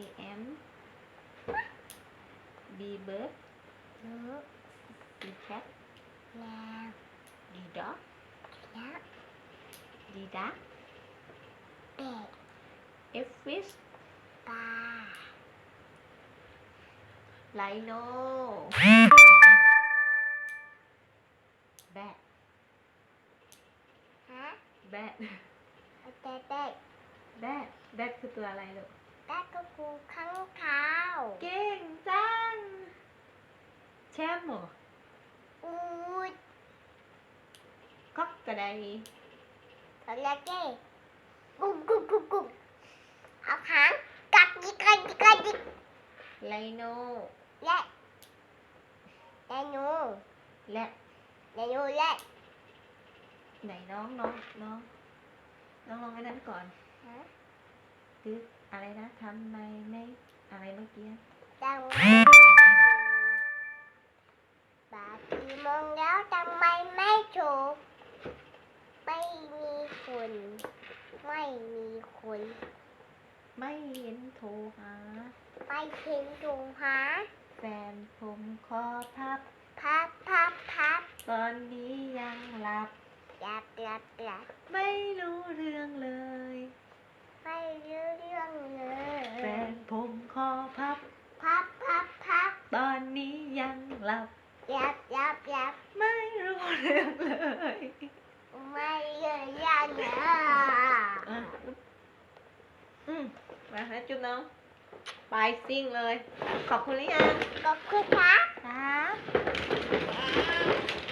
A M B bird รู้ C cat แล้ว D dog แล้ว D duck เป็ด F fish ปลา Rhino Bat ฮะ Bat เด็ดเด็ด Bat Bat คือตัวอะไรลูก ได้ก็กูข้างขาวเก่งจังแชมป์เหรออูดก๊อกกระไดตอนแรกเก้กุ๊กกุ๊กกุ๊กกุ๊กเอาหางกัดยิกกัดยิกกัดยิกไลโนและและหนูและและหนูและไหนน้องน้องน้องน้องลองอันนั้นก่อน ฮะคืออะไรนะทำไมไม่อะไรเมื่อกี้จังบาทีมองแล้วทำไมไม่ถูกไม่มีคน ไม่มีคน ไม่เห็นโทรหาไม่เห็นถุงหาแฟนผมขอพับ พับพับพับตอนนี้ยังหลับยับยับยับไม่รู้เรื่องเลย ไม่รู้เรื่องเล แฟ ย นผมขอพับ พับพับพับตอนนี้ยังหลับ ยับยับยับไม่รู้เรื่องเลย ไม่รู้เรื่องเลยอะอืมมาฮะจุ๊บน้องไปซิ่งเลย ขอบคุณหรือยัง ขอบคุณครับครับ